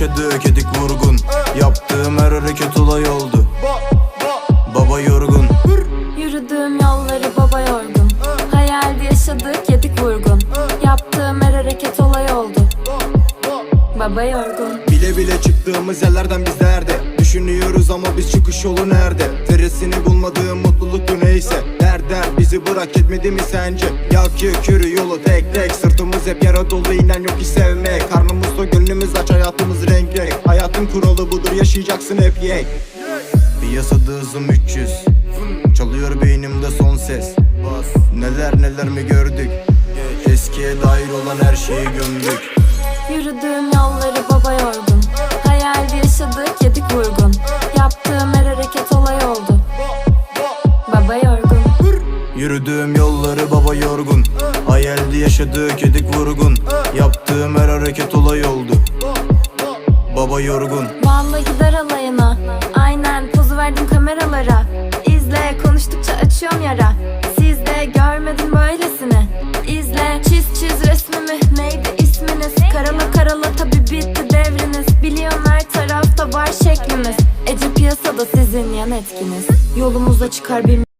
yaşadık edik vurgun. Yaptığım her hareket olay oldu. Baba yorgun. Yürüdüğüm yolları baba yorgun. Hayalde yaşadık yedik vurgun. Yaptığım her hareket olay oldu. Baba yorgun. Bile bile çıktığımız yerlerden biz nerede Düşünüyoruz ama biz çıkış yolu nerede? Veresini bulmadığım mutluluk bu neyse? Der der bizi bırak etmedi mi sence? Yak yürü yolu tek tek. Sırtımız hep yara dolu inen yok ki sevmek. Karnımız Hayatın kuralı budur yaşayacaksın hep yek Piyasada hızım 300 Çalıyor beynimde son ses. Neler neler mi gördük? Eskiye dair olan her şeyi gömdük. Yürüdüğüm yolları baba yorgun Hayalde yaşadık yedik vurgun. Yaptığım her hareket olay oldu. Baba yorgun. Yürüdüğüm yolları baba yorgun. Hayalde yaşadık edik vurgun. Yaptığım her hareket olay oldu Baba yorgun. Vallahi gider alayına Aynen pozu verdim kameralara. İzle konuştukça açıyorum yara. Siz de görmedin böylesini İzle çiz çiz resmimi. Neydi isminiz? Karala karala tabi bitti devriniz. Biliyorum her tarafta var şeklimiz. Ece piyasada sizin yan etkiniz. Yolumuza çıkar bir